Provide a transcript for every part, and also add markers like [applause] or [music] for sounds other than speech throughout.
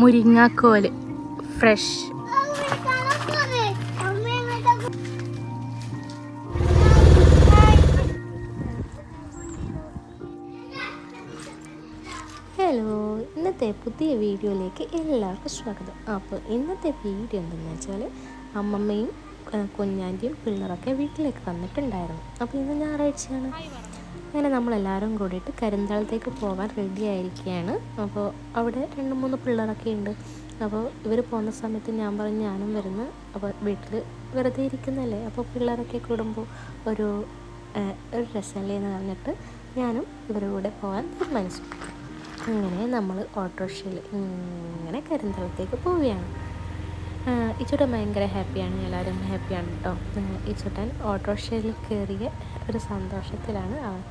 മുരിങ്ങാക്കോൽ fresh. Hello ഇന്നത്തെ പുതിയ വീഡിയോയിലേക്ക് എല്ലാവർക്കും സ്വാഗതം. അപ്പോൾ ഇന്നത്തെ വീഡിയോ എന്തെന്ന് വെച്ചാൽ അമ്മമ്മയും കുഞ്ഞാന്റെയും പിള്ളേരൊക്കെ വീട്ടിലേക്ക് വന്നിട്ടുണ്ടായിരുന്നു. അപ്പോൾ ഇന്ന് ഞായറാഴ്ചയാണ്. അങ്ങനെ നമ്മളെല്ലാവരും കൂടിയിട്ട് കരിന്തളത്തേക്ക് പോകാൻ റെഡി ആയിരിക്കുകയാണ്. അപ്പോൾ അവിടെ രണ്ട് മൂന്ന് പിള്ളേരൊക്കെ ഉണ്ട്. അപ്പോൾ ഇവർ പോകുന്ന സമയത്ത് ഞാൻ പറഞ്ഞു ഞാനും വരുന്നു. അപ്പോൾ വീട്ടിൽ വെറുതെ ഇരിക്കുന്നല്ലേ? അപ്പോൾ പിള്ളേരൊക്കെ കൂടുമ്പോൾ ഒരു ഒരു രസമല്ലേ എന്ന് പറഞ്ഞിട്ട് ഞാനും ഇവരുടെ കൂടെ പോകാൻ തീരുമാനിച്ചു. അങ്ങനെ നമ്മൾ ഓട്ടോറിക്ഷയിൽ ഇങ്ങനെ കരിന്തളത്തേക്ക് പോവുകയാണ്. ഇച്ചോട്ടൻ ഭയങ്കര ഹാപ്പിയാണ് എല്ലാവരും ഹാപ്പിയാണ് കേട്ടോ ഇച്ചോട്ടൻ ഓട്ടോറിക്ഷയിൽ കയറിയ ഒരു സന്തോഷത്തിലാണ് അവൻ.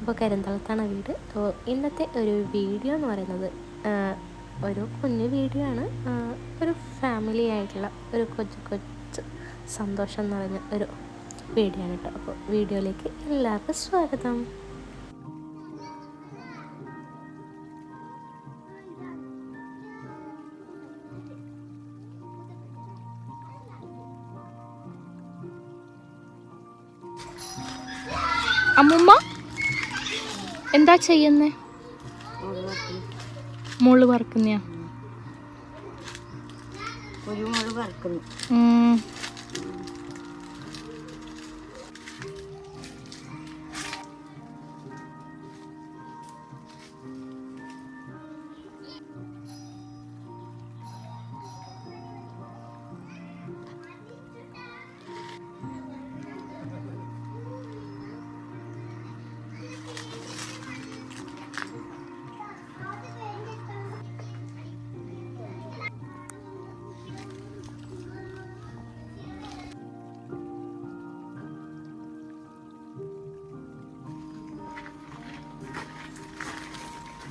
അപ്പോൾ കരിന്തളത്താണ് വീട്. അപ്പോൾ ഇന്നത്തെ ഒരു വീഡിയോ എന്ന് പറയുന്നത് ഒരു കുഞ്ഞു വീഡിയോ ആണ്. ഒരു ഫാമിലി ആയിട്ടുള്ള ഒരു കൊച്ചു കൊച്ചു സന്തോഷം നിറഞ്ഞ ഒരു വീഡിയോ ആണ് കേട്ടോ. അപ്പോൾ വീഡിയോയിലേക്ക് എല്ലാവർക്കും സ്വാഗതം. അമ്മുമ്മ? എന്താ ചെയ്യുന്നേ? മുൾ വറക്കുന്നയാ? കുരുമുളക് വറുക്കുന്നു.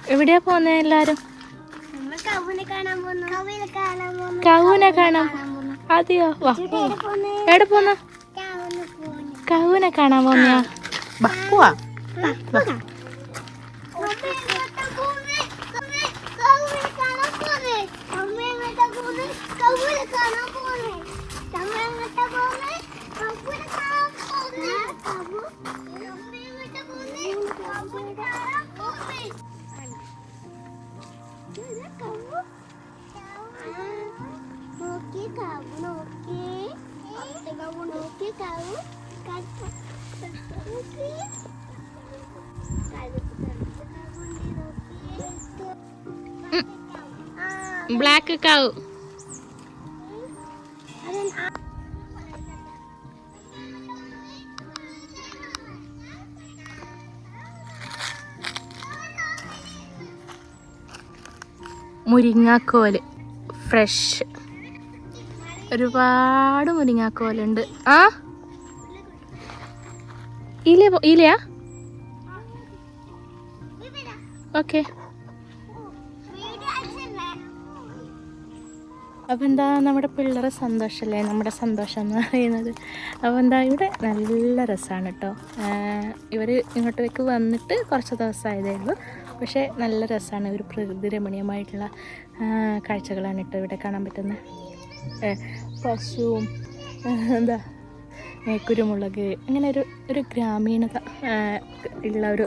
എവിടെയാ പോന്നെ എല്ലാരും നമ്മൾ കവുനെ കാണാൻ അതെയോ വാ എവിടെ പോന്ന കവുനെ കാണാൻ പോന്നെയാ Thank പോവാ നോക്കി കാവു നോക്കി നോക്കി കാവു ബ്ലാക്ക് കവ്. മുരിങ്ങാക്കോൽ. ഫ്രഷ് ഒരുപാട് മുരിങ്ങാക്കോലുണ്ട്. ആ? ഇല ഇലയാ? ഓക്കെ അപ്പം എന്താ നമ്മുടെ പിള്ളേരെ സന്തോഷമല്ലേ നമ്മുടെ സന്തോഷം എന്ന് പറയുന്നത്. അപ്പോൾ എന്താ ഇവിടെ നല്ല രസമാണ് കേട്ടോ ഇവർ ഇങ്ങോട്ടേക്ക് വന്നിട്ട് കുറച്ച് ദിവസമായതേ ഉള്ളൂ. പക്ഷേ നല്ല രസമാണ്. ഒരു പ്രകൃതി രമണീയമായിട്ടുള്ള കാഴ്ചകളാണ് കേട്ടോ ഇവിടെ കാണാൻ പറ്റുന്ന. പശുവും എന്താ കുരുമുളക് അങ്ങനെ ഒരു ഒരു ഗ്രാമീണത ഉള്ള ഒരു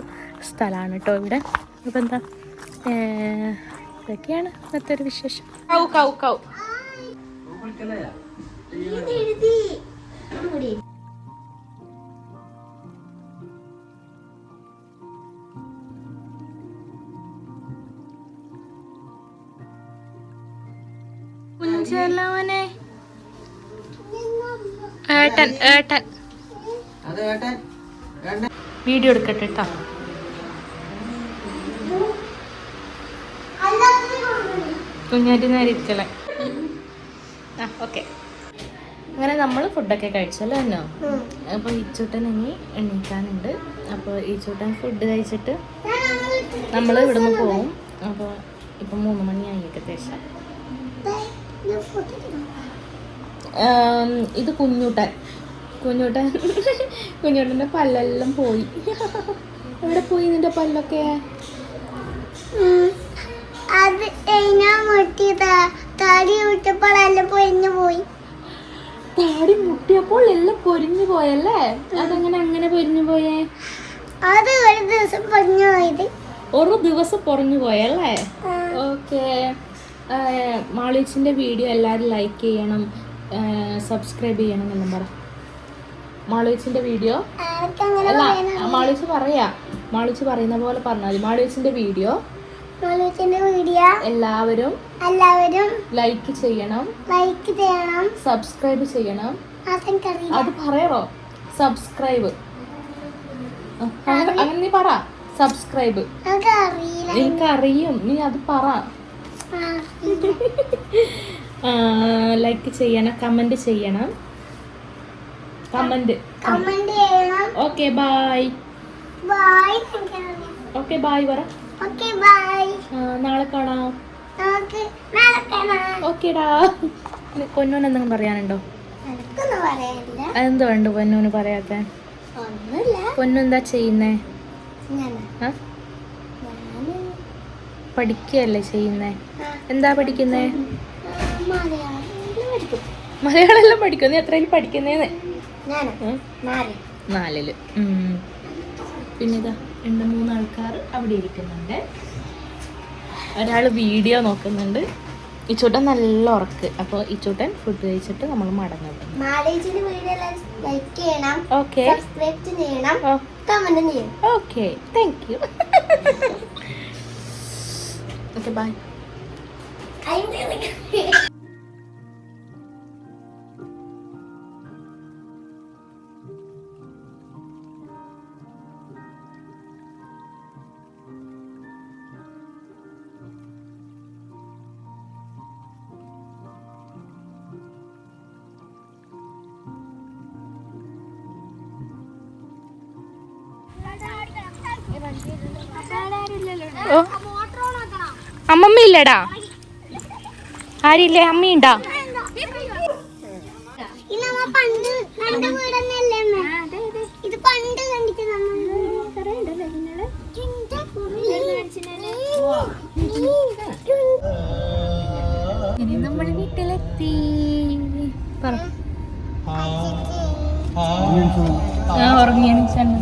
സ്ഥലമാണ് കേട്ടോ ഇവിടെ. അപ്പം എന്താ ഇതൊക്കെയാണ് ഇന്നത്തെ ഒരു വിശേഷം. Cow cow cow. ഏട്ടൻ ഏട്ടൻ. വീഡിയോ എടുക്കട്ടെ കേട്ടോ കുഞ്ഞാറ്റി നേരെ ഇരിക്കലേ ആ ഓക്കെ. അങ്ങനെ നമ്മൾ ഫുഡൊക്കെ കഴിച്ചല്ലോ എന്നോ അപ്പോൾ ഈച്ചൂട്ടൻ ഇനി എണീക്കാനുണ്ട്. അപ്പോൾ ഈച്ചൂട്ടൻ ഫുഡ് കഴിച്ചിട്ട് നമ്മൾ ഇവിടുന്ന് പോവും. അപ്പോൾ ഇപ്പം മൂന്ന് മണിയായി ഏകദേശം. ഇത് കുഞ്ഞൂട്ടൻ. കുഞ്ഞൂട്ടൻ കുഞ്ഞൂട്ടന്റെ പല്ലെല്ലാം പോയി. എവിടെ പോയി നിന്റെ പല്ലൊക്കെ? അത് ഞാൻ മുട്ടിയതാ? എല്ലാം പൊരിഞ്ഞു പോയി. താടി മുട്ടിയപ്പോൾ എല്ലാം പൊരിഞ്ഞു പോയല്ലേ? അതെങ്ങനെ അങ്ങനെ പൊരിഞ്ഞു പോയേ? അത് ഒരു ദിവസം പൊരിഞ്ഞു പോയത്. ഒരു ദിവസം പൊറഞ്ഞു പോയല്ലേ? ഓക്കെ. മാളീച്ചിന്റെ വീഡിയോ എല്ലാവരും ലൈക്ക് ചെയ്യണം. സബ്സ്ക്രൈബ് ചെയ്യണം എന്നും പറ. മാളീച്ചിന്റെ വീഡിയോ അല്ല പറയണം മാളീച്ച് പറയാ. മാളീച്ച് പറയുന്ന പോലെ പറഞ്ഞാൽ മതി. മാളീച്ചിന്റെ വീഡിയോ വീഡിയോ എല്ലാവരും എല്ലാവരും ലൈക്ക് ചെയ്യണം. ലൈക്ക് ചെയ്യണം. സബ്സ്ക്രൈബ് ചെയ്യണം. അത് പറയറോ സബ്സ്ക്രൈബ് അങ്ങനെ നീ പറ. സബ്സ്ക്രൈബ് എനിക്കറിയും നീ അത് പറ. [laughs] ലൈക്ക് ചെയ്യണം കമന്റ് ചെയ്യണം. Comment okay bye okay bye പറ. നാളെ കാണാം. നമുക്ക് നാളെ കാണാം. ഓക്കേടാ പൊന്നൂന് എന്തെങ്കിലും പറയാനുണ്ടോ? എന്തോ ഉണ്ട് പൊന്നൂന് പറയാത്ത? പൊന്നു എന്താ ചെയ്യുന്നേ? പഠിക്കുകയല്ലേ ചെയ്യുന്നേ? എന്താ പഠിക്കുന്നേ. മലയാളം പഠിക്കുന്നു എല്ലാം പഠിക്കും. നീ എത്രയിൽ പഠിക്കുന്നേന്ന്? നാലിൽ. പിന്നെതാ പിന്നെ ഇതാ രണ്ട് മൂന്ന് ആൾക്കാർ അവിടെ ഇരിക്കുന്നുണ്ട്. ഒരാൾ വീഡിയോ നോക്കുന്നുണ്ട്. ഈ ചൂട്ടൻ നല്ല ഉറക്ക്. അപ്പോൾ ഈ ചൂട്ടൻ ഫുഡ് കഴിച്ചിട്ട് നമ്മൾ മടങ്ങും okay thank you okay bye അമ്മമ്മ ഇല്ലടാ ആരില്ലേ? അമ്മയുണ്ടാ? ഇനി നമ്മൾ വീട്ടിലെത്തി. പറ. ആ ഉറങ്ങി എണീച്ചാണ്